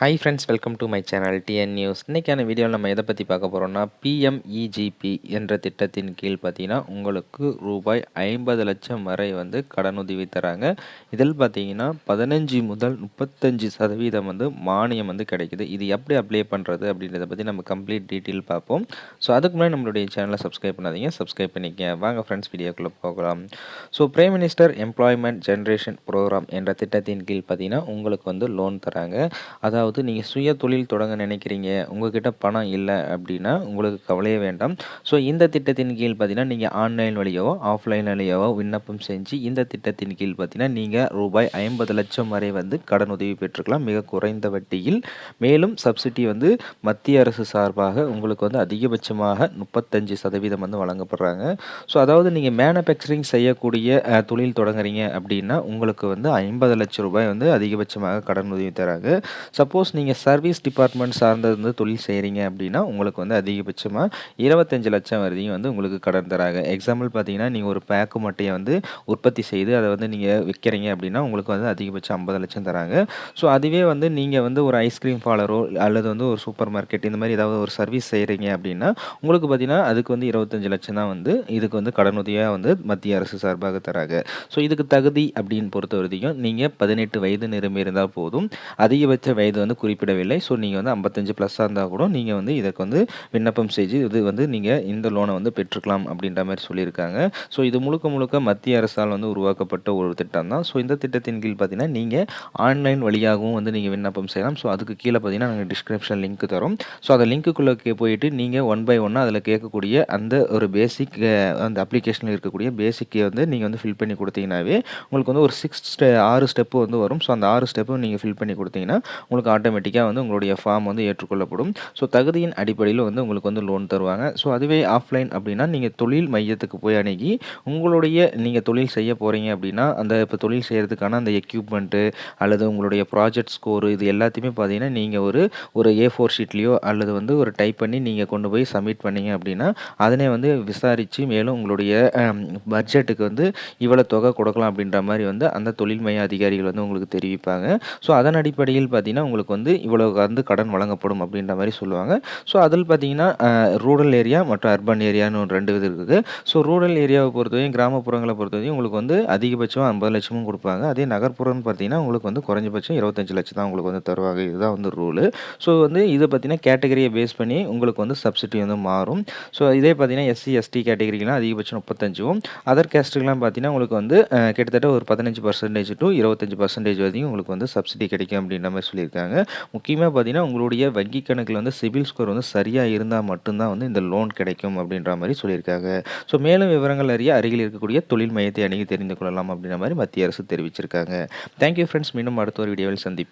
Hi friends welcome to my channel TN news இன்றைக்கான வீடியோவில் நம்ம எதை பற்றி பார்க்க போகிறோம்னா பிஎம்இஜிபி என்ற திட்டத்தின் கீழ் பார்த்தீங்கன்னா உங்களுக்கு ரூபாய் ஐம்பது லட்சம் வரை வந்து கடனுதவி தராங்க. இதில் பார்த்தீங்கன்னா பதினஞ்சு முதல் முப்பத்தஞ்சு சதவீதம் வந்து மானியம் வந்து கிடைக்குது. இது எப்படி அப்ளை பண்ணுறது அப்படின்றத பற்றி நம்ம கம்ப்ளீட் டீட்டெயில் பார்ப்போம். ஸோ அதுக்கு முன்னாடி நம்மளுடைய சேனலை சப்ஸ்கிரைப் பண்ணாதீங்க. சப்ஸ்கிரைப் பண்ணிக்க வாங்க ஃப்ரெண்ட்ஸ் வீடியோக்குள்ளே போகலாம். So prime minister employment generation programme என்ற திட்டத்தின் கீழ் பார்த்தீங்கன்னா உங்களுக்கு வந்து லோன் தராங்க. அதாவது அதாவது நீங்கள் சுய தொழில் தொடங்க நினைக்கிறீங்க உங்ககிட்ட பணம் இல்லை அப்படின்னா உங்களுக்கு கவலையே வேண்டாம். ஸோ இந்த திட்டத்தின் கீழ் பார்த்தீங்கன்னா நீங்கள் ஆன்லைன் வழியாவோ ஆஃப்லைன் வழியாவோ விண்ணப்பம் செஞ்சு இந்த திட்டத்தின் கீழ் பார்த்தீங்கன்னா நீங்கள் ரூபாய் ஐம்பது லட்சம் வரை வந்து கடன் உதவி பெற்றுக்கலாம். மிக குறைந்த வட்டியில். மேலும் சப்சிடி வந்து மத்திய அரசு சார்பாக உங்களுக்கு வந்து அதிகபட்சமாக முப்பத்தஞ்சு சதவீதம் வந்து வழங்கப்படுறாங்க. ஸோ அதாவது நீங்கள் மேனுஃபேக்சரிங் செய்யக்கூடிய தொழில் தொடங்குறீங்க அப்படின்னா உங்களுக்கு வந்து ஐம்பது லட்சம் ரூபாய் வந்து அதிகபட்சமாக கடன் உதவி தராங்க. சப்போஸ் சப்போஸ் நீங்கள் சர்வீஸ் டிபார்ட்மெண்ட் சார்ந்தது வந்து தொழில் செய்கிறீங்க அப்படின்னா உங்களுக்கு வந்து அதிகபட்சமாக இருபத்தஞ்சு லட்சம் வரையும் வந்து உங்களுக்கு கடன் தராங்க. எக்ஸாம்பிள் பார்த்தீங்கன்னா நீங்கள் ஒரு பேக்கு மட்டையை வந்து உற்பத்தி செய்து அதை வந்து நீங்கள் விற்கிறீங்க அப்படின்னா உங்களுக்கு வந்து அதிகபட்சம் ஐம்பது லட்சம் தராங்க. ஸோ அதுவே வந்து நீங்கள் வந்து ஒரு ஐஸ்கிரீம் ஃபாலரோ அல்லது வந்து ஒரு சூப்பர் மார்க்கெட் இந்த மாதிரி ஏதாவது ஒரு சர்வீஸ் செய்கிறீங்க அப்படின்னா உங்களுக்கு பார்த்தீங்கன்னா அதுக்கு வந்து இருபத்தஞ்சு லட்சம் தான் வந்து இதுக்கு வந்து கடனுதவியாக வந்து மத்திய அரசு சார்பாக தராங்க. ஸோ இதுக்கு தகுதி அப்படின்னு பொறுத்த வரைக்கும் நீங்கள் பதினெட்டு வயது நிரம்பி இருந்தால் போதும். அதிகபட்ச வயது வந்து வந்து குறிப்பிடவில்லை. ஸோ நீங்கள் வந்து ஐம்பத்தஞ்சு ப்ளஸ்ஸாக இருந்தால் கூட நீங்கள் வந்து இதற்கு வந்து விண்ணப்பம் செய்து இது வந்து நீங்கள் இந்த லோனை வந்து பெற்றுக்கலாம் அப்படின்ற மாதிரி சொல்லியிருக்காங்க. ஸோ இது முழுக்க முழுக்க மத்திய அரசால் வந்து உருவாக்கப்பட்ட ஒரு திட்டம் தான். ஸோ இந்த திட்டத்தின் கீழ் பார்த்தீங்கன்னா நீங்கள் ஆன்லைன் வழியாகவும் வந்து நீங்கள் விண்ணப்பம் செய்யலாம். ஸோ அதுக்கு கீழே பார்த்தீங்கன்னா நாங்கள் டிஸ்கிரிப்ஷன் லிங்க் தரோம். ஸோ அந்த லிங்க்குள்ளே போயிட்டு நீங்கள் ஒன் பை ஒன்னாக அதில் கேட்கக்கூடிய அந்த ஒரு பேசிக் அந்த அப்ளிகேஷனில் இருக்கக்கூடிய பேசிக்கை வந்து நீங்கள் வந்து ஃபில் பண்ணி கொடுத்தீங்கன்னாவே உங்களுக்கு வந்து ஒரு சிக்ஸ் ஸ்டெ ஆறு ஸ்டெப்பு வந்து வரும். ஸோ அந்த ஆறு ஸ்டெப்பும் நீங்கள் ஃபில் பண்ணி கொடுத்தீங்கன்னா உங்களுக்கு ஆட்டோமேட்டிக்காக வந்து உங்களுடைய ஃபார்ம் வந்து ஏற்றுக்கொள்ளப்படும். ஸோ தகுதியின் அடிப்படையில் வந்து உங்களுக்கு வந்து லோன் தருவாங்க. ஸோ அதுவே ஆஃப்லைன் அப்படின்னா நீங்கள் தொழில் மையத்துக்கு போய் அணுகி உங்களுடைய நீங்கள் தொழில் செய்ய போகிறீங்க அப்படின்னா அந்த இப்போ தொழில் செய்கிறதுக்கான அந்த எக்யூப்மெண்ட்டு அல்லது உங்களுடைய ப்ராஜெக்ட் ஸ்கோரு இது எல்லாத்தையுமே பார்த்தீங்கன்னா நீங்கள் ஒரு ஒரு ஏ ஃபோர் ஷீட்லேயோ அல்லது வந்து ஒரு டைப் பண்ணி நீங்கள் கொண்டு போய் சப்மிட் பண்ணீங்க அப்படின்னா அதனை வந்து விசாரித்து மேலும் உங்களுடைய பட்ஜெட்டுக்கு வந்து இவ்வளோ தொகை கொடுக்கலாம் அப்படின்ற மாதிரி வந்து அந்த தொழில் மைய அதிகாரிகள் வந்து உங்களுக்கு தெரிவிப்பாங்க. ஸோ அதன் அடிப்படையில் பார்த்தீங்கன்னா உங்களுக்கு உங்களுக்கு வந்து இவ்வளோ வந்து கடன் வழங்கப்படும் அப்படின்ற மாதிரி சொல்லுவாங்க. ஸோ அதில் பார்த்தீங்கன்னா ரூரல் ஏரியா மற்றும் அர்பன் ஏரியான்னு ஒரு ரெண்டு இது இருக்குது. ஸோ ரூரல் ஏரியாவை பொறுத்தவரையும் கிராமப்புறங்களை பொறுத்தவரையும் உங்களுக்கு வந்து அதிகபட்சம் ஐம்பது லட்சமும் கொடுப்பாங்க. அதே நகர்ப்புறம்னு பார்த்தீங்கன்னா உங்களுக்கு வந்து குறைஞ்சபட்சம் இருபத்தஞ்சு லட்சம் தான் உங்களுக்கு வந்து தருவாங்க. இதுதான் வந்து ரூலு ஸோ வந்து இதை பார்த்தீங்கன்னா கேட்டகரியை பேஸ் பண்ணி உங்களுக்கு வந்து சப்சிடி வந்து மாறும். ஸோ இதே பார்த்தீங்கன்னா எஸ்சி எஸ்டி கேட்டகரிக்கெலாம் அதிகபட்சம் முப்பத்தஞ்சும். அதர் கேஸ்ட்டுக்கெலாம் பார்த்தீங்கன்னா உங்களுக்கு வந்து கிட்டத்தட்ட ஒரு பதினஞ்சு பர்சன்டேஜ் டு இருபத்தஞ்சு பர்சன்டேஜ் வரைக்கும் உங்களுக்கு வந்து சப்சிடி கிடைக்கும் அப்படின்ற மாதிரி சொல்லியிருக்காங்க. முக்கியமாக பார்த்தீங்கன்னா உங்களுடைய வங்கி கணக்கில் வந்து சிபில் ஸ்கோர் வந்து சரியாக இருந்தால் மட்டும்தான் வந்து இந்த லோன் கிடைக்கும் அப்படின்ற மாதிரி சொல்லியிருக்காங்க. ஸோ மேலும் விவரங்கள் அறிய அருகில் இருக்கக்கூடிய தொழில் மையத்தை அணுகி தெரிந்து கொள்ளலாம் அப்படின்ற மாதிரி மத்திய அரசு தெரிவிச்சிருக்காங்க. தேங்க்யூ ஃப்ரெண்ட்ஸ் மீண்டும் அடுத்த ஒரு வீடியோவில் சந்திப்போம்.